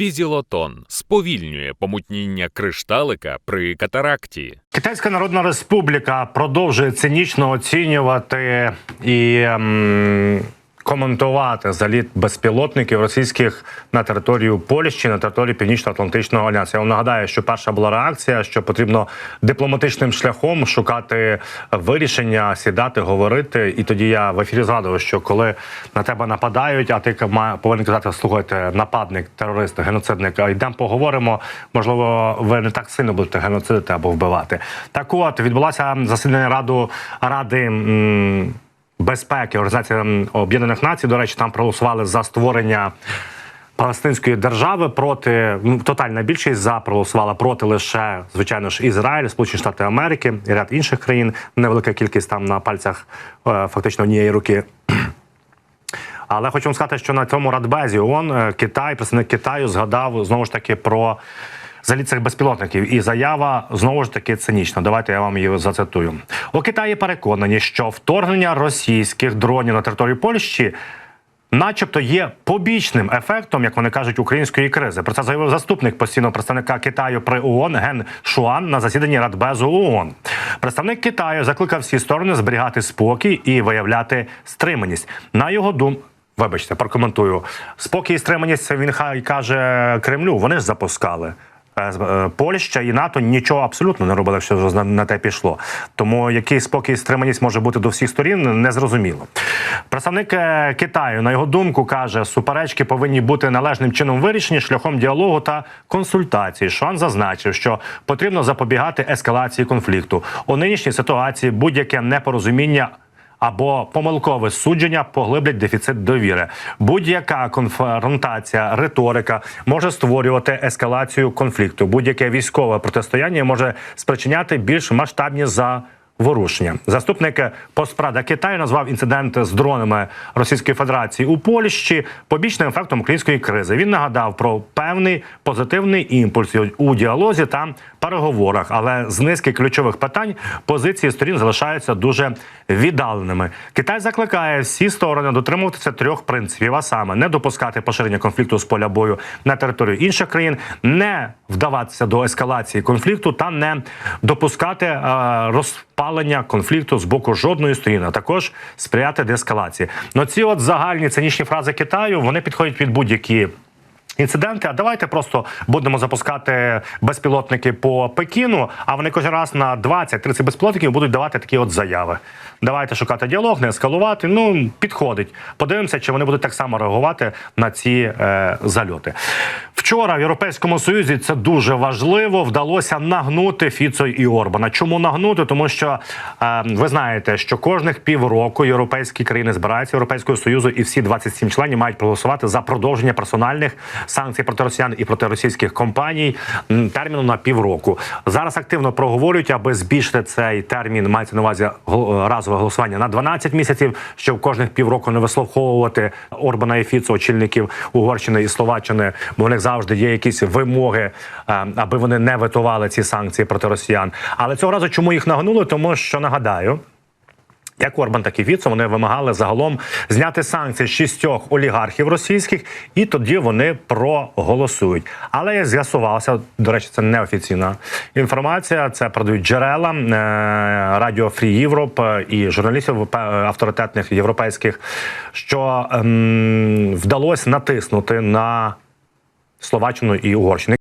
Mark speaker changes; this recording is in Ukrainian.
Speaker 1: Візілотон сповільнює помутніння кришталика при катаракті.
Speaker 2: Китайська Народна Республіка продовжує цинічно оцінювати і ем, коментувати заліт безпілотників російських на територію Польщі, на території Північно-Атлантичного альянсу. Я вам нагадаю, що перша була реакція, що потрібно дипломатичним шляхом шукати вирішення, сідати, говорити. І тоді я в ефірі згадував, що коли на тебе нападають, а ти повинен казати, слухайте, нападник, терорист, геноцидник, йдемо поговоримо. Можливо, ви не так сильно будете геноцидити або вбивати. Так от відбулося засідання раду ради. Безпеки Організації Об'єднаних Націй, до речі, там проголосували за створення Палестинської держави проти ну, тотальна більшість за проголосувала проти лише звичайно ж Ізраїль, Сполучені Штати Америки і ряд інших країн. Невелика кількість там на пальцях е, фактично однієї руки. Але хочу вам сказати, що на цьому радбезі ООН е, Китай, представник Китаю, згадав знову ж таки про заліт цих безпілотників. І заява знову ж таки цинічна. Давайте я вам її зацитую. У Китаї переконані, що вторгнення російських дронів на територію Польщі. Начебто є побічним ефектом, як вони кажуть, української кризи. Про це заявив заступник постійного представника Китаю при ООН Ген Шуан на засіданні Радбезу ООН. Представник Китаю закликав всі сторони зберігати спокій і виявляти стриманість. На його думку. Вибачте, прокоментую. Спокій і стриманість він хай каже Кремлю. Вони ж запускали. Е, е, Польща і НАТО нічого абсолютно не робили, що на, на те пішло. Тому який спокій стриманість може бути до всіх сторін, незрозуміло. Представник е, Китаю, на його думку, каже, суперечки повинні бути належним чином вирішені шляхом діалогу та консультації. Шан зазначив, що потрібно запобігати ескалації конфлікту. У нинішній ситуації будь-яке непорозуміння або помилкове судження поглиблять дефіцит довіри. Будь-яка конфронтація, риторика може створювати ескалацію конфлікту. Будь-яке військове протистояння може спричиняти більш масштабні за. Ворушення заступник Поспрада Китаю назвав інцидент з дронами Російської Федерації у Польщі побічним ефектом української кризи. Він нагадав про певний позитивний імпульс у діалозі та переговорах, але з низки ключових питань позиції сторін залишаються дуже віддаленими. Китай закликає всі сторони дотримуватися трьох принципів: а саме не допускати поширення конфлікту з поля бою на територію інших країн, не вдаватися до ескалації конфлікту та не допускати е, розпалення конфлікту з боку жодної сторони, а також сприяти деескалації. Ну ці от загальні цинічні фрази Китаю вони підходять під будь-які. Інциденти, а давайте просто будемо запускати безпілотники по Пекіну, а вони кожен раз на 20-30 безпілотників будуть давати такі от заяви. Давайте шукати діалог, не ескалувати. Ну, підходить. Подивимося, чи вони будуть так само реагувати на ці е, зальоти. Вчора в Європейському Союзі це дуже важливо. Вдалося нагнути Фіцо і Орбана. Чому нагнути? Тому що е, ви знаєте, що кожних півроку європейські країни збираються Європейського Союзу, і всі 27 членів мають проголосувати за продовження персональних санкцій проти росіян і проти російських компаній терміну на півроку. Зараз активно проговорюють, аби збільшити цей термін. Мається на увазі разове голосування на 12 місяців, щоб кожних півроку не вислуховувати Орбана і Фіцо, очільників Угорщини і Словаччини, бо в них завжди є якісь вимоги, аби вони не витували ці санкції проти росіян. Але цього разу чому їх нагнули? Тому що нагадаю. Як Орбан, так і Фіцо, вони вимагали загалом зняти санкції шістьох олігархів російських, і тоді вони проголосують. Але як з'ясувалося, до речі, це неофіційна інформація. Це продають джерела е, Радіо Фрі Європ е, і журналістів е, авторитетних європейських, що ем, вдалося натиснути на Словаччину і Угорщину.